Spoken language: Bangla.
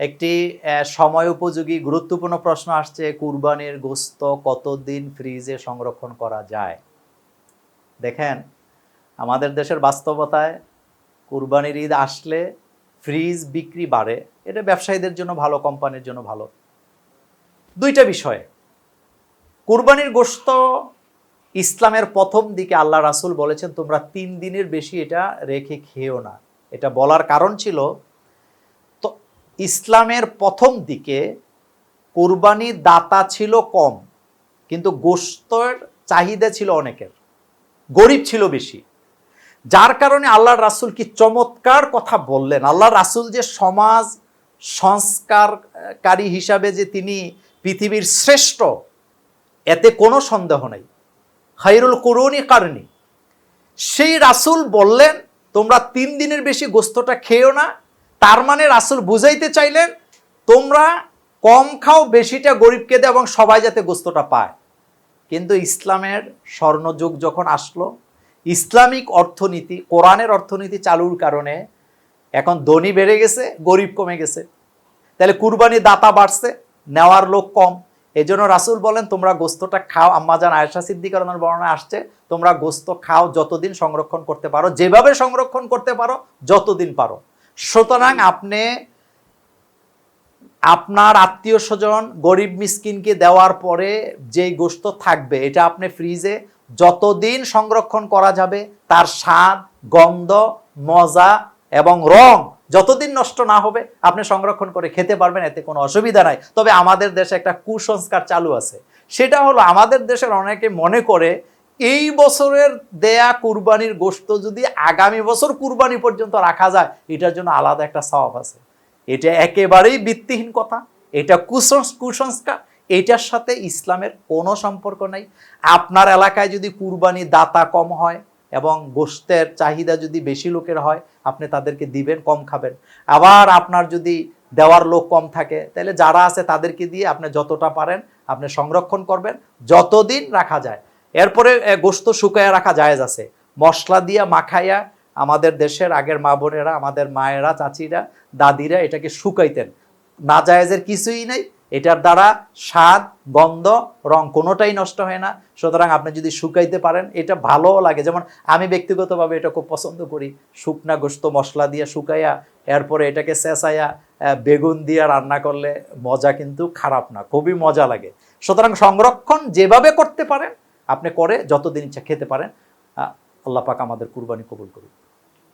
একটি সময় উপযোগী গুরুত্বপূর্ণ প্রশ্ন আসছে, কুরবানির গোস্ত কতদিন ফ্রিজে সংরক্ষণ করা যায়? দেখেন, আমাদের দেশের বাস্তবতায় কুরবানির ঈদ আসলে ফ্রিজ বিক্রি বাড়ে। এটা ব্যবসায়ীদের জন্য ভালো, কোম্পানির জন্য ভালো। দুইটা বিষয়ে। কুরবানির গোস্ত ইসলামের প্রথম দিকে আল্লাহ রাসুল বলেছেন, তোমরা তিন দিনের বেশি এটা রেখে খেও না। এটা বলার কারণ ছিল ইসলামের প্রথম দিকে কোরবানি দাতা ছিল কম, কিন্তু গোস্তর চাহিদা ছিল অনেকের। গরিব ছিল বেশি। যার কারণে আল্লাহ রাসূল কি চমৎকার কথা বললেন? আল্লাহ রাসূল যে সমাজ সংস্কারকারী হিসাবে যে তিনি পৃথিবীর শ্রেষ্ঠ, এতে কোনো সন্দেহ নেই। খাইরুল করুনি কারণী সেই রাসূল বললেন, তোমরা তিন দিনের বেশি গোস্তটা খেও না তার মানে রাসূল বুঝাইতে চাইলেন, তোমরা কম খাও, বেশিটা গরিবকে দাও এবং সবাই যাতে গোস্তটা পায়। কিন্তু ইসলামের স্বর্ণযুগ যখন আসলো, ইসলামিক অর্থনীতি, কোরআনের অর্থনীতি চালুর কারণে এখন ধনী বেড়ে গেছে, গরিব কমে গেছে। তাহলে কুরবানি দাতা বাড়ছে, নেওয়ার লোক কম। এই জন্য রাসুল বলেন, তোমরা গোস্তটা খাও। আম্মাজান আয়সা সিদ্দিকরণের বর্ণনা আসছে, তোমরা গোস্ত খাও, যতদিন সংরক্ষণ করতে পারো, যেভাবে সংরক্ষণ করতে পারো, যতদিন পারো। সুতরাং আপনি আপনার আত্মীয় স্বজন গরিব মিসকিনকে দেওয়ার পরে যেই গোস্ত থাকবে, এটা আপনি ফ্রিজে যতদিন সংরক্ষণ করা যাবে, তার স্বাদ, গন্ধ, মজা এবং রং যতদিন নষ্ট না হবে, আপনি সংরক্ষণ করে খেতে পারবেন, এতে কোনো অসুবিধা নাই। তবে আমাদের দেশে একটা কুসংস্কার চালু আছে। সেটা হলো, আমাদের দেশের অনেকে মনে করে এই বছরের দেয়া কুরবানির গোস্ত যদি আগামী বছর কুরবানি পর্যন্ত রাখা যায়, এটার জন্য আলাদা একটা স্বভাব আছে। এটা একেবারেই ভিত্তিহীন কথা, এটা কুসংস, কুসংস্কার, এটার সাথে ইসলামের কোনো সম্পর্ক নেই। আপনার এলাকায় যদি কুরবানি দাতা কম হয় এবং গোস্তের চাহিদা যদি বেশি লোকের হয়, আপনি তাদেরকে দিবেন, কম খাবেন। আবার আপনার যদি দেওয়ার লোক কম থাকে, তাহলে যারা আছে তাদেরকে দিয়ে আপনি যতটা পারেন আপনি সংরক্ষণ করবেন, যতদিন রাখা যায়। এরপরে গোস্ত শুকায়া রাখা জায়েজ আছে। মশলা দিয়া মাখাইয়া আমাদের দেশের আগের মা বোনেরা, আমাদের মায়েরা, চাচিরা, দাদিরা এটাকে শুকাইতেন। না জায়েজের কিছুই নেই, এটার দ্বারা স্বাদ, গন্ধ, রং কোনোটাই নষ্ট হয় না। সুতরাং আপনি যদি শুকাইতে পারেন, এটা ভালোও লাগে। যেমন আমি ব্যক্তিগতভাবে এটা খুব পছন্দ করি। শুকনা গোস্ত মশলা দিয়ে শুকাইয়া, এরপরে এটাকে চেঁচাইয়া বেগুন দিয়ে রান্না করলে মজা কিন্তু খারাপ না, খুবই মজা লাগে। সুতরাং সংরক্ষণ যেভাবে করতে পারেন আপনি করে যতদিন ইচ্ছা খেতে পারেন আল্লাহ পাক আমাদের কুরবানি কবুল করুন